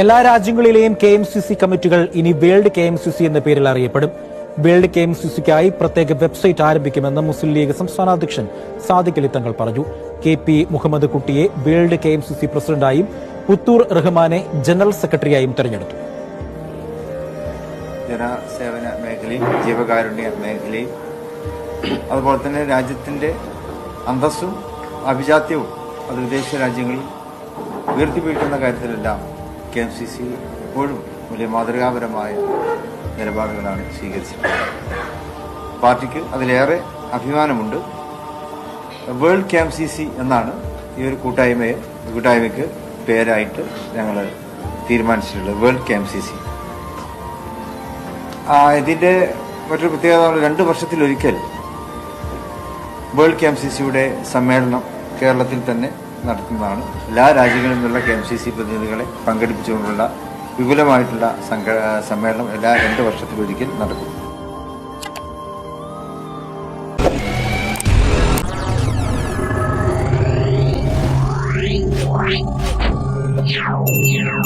എല്ലാ രാജ്യങ്ങളിലെയും K M C C കമ്മിറ്റികൾ ഇനി world K M C C എന്ന പേരിൽ അറിയപ്പെടും. വേൾഡ് കെ എം സി സിക്കായി പ്രത്യേക വെബ്സൈറ്റ് ആരംഭിക്കുമെന്ന് മുസ്ലിം ലീഗ് സംസ്ഥാന അധ്യക്ഷൻ സാദിഖ് അലി തങ്ങൾ പറഞ്ഞു. കെ പി മുഹമ്മദ് കുട്ടിയെ world K M C C പ്രസിഡന്റായും Puthur റഹ്മാനെ ജനറൽ സെക്രട്ടറിയായും തെരഞ്ഞെടുത്തു. ജനസേവന മേഖലയും ജീവകാരുണ്യ മേഖലയും അതുപോലെ തന്നെ രാജ്യത്തിന്റെ അന്തസ്സും അഭിജാത്യവും അത് വിദേശ രാജ്യങ്ങളിൽ ഉയർത്തിപ്പിടിക്കുന്ന കാര്യത്തിലെല്ലാം കെ എം സി സി എപ്പോഴും വലിയ മാതൃകാപരമായ നിലപാടുകളാണ് സ്വീകരിച്ചിട്ടുള്ളത്. പാർട്ടിക്ക് അതിലേറെ അഭിമാനമുണ്ട്. World K M C C എന്നാണ് ഈ ഒരു കൂട്ടായ്മയെ കൂട്ടായ്മയ്ക്ക് പേരായിട്ട് ഞങ്ങൾ തീരുമാനിച്ചിട്ടുള്ളത് world K M C C. ഇതിന്റെ മറ്റൊരു പ്രത്യേകത രണ്ട് വർഷത്തിലൊരിക്കൽ വേൾഡ് കെ എം സി സിയുടെ സമ്മേളനം കേരളത്തിൽ തന്നെ നടത്തുന്നതാണ് എല്ലാ രാജ്യങ്ങളിൽ നിന്നുള്ള കെ എം സി സി പ്രതിനിധികളെ പങ്കെടുപ്പിച്ചുകൊണ്ടുള്ള വിപുലമായിട്ടുള്ള സമ്മേളനം എല്ലാ രണ്ട് വർഷത്തിലൊരിക്കൽ നടക്കും Yeah.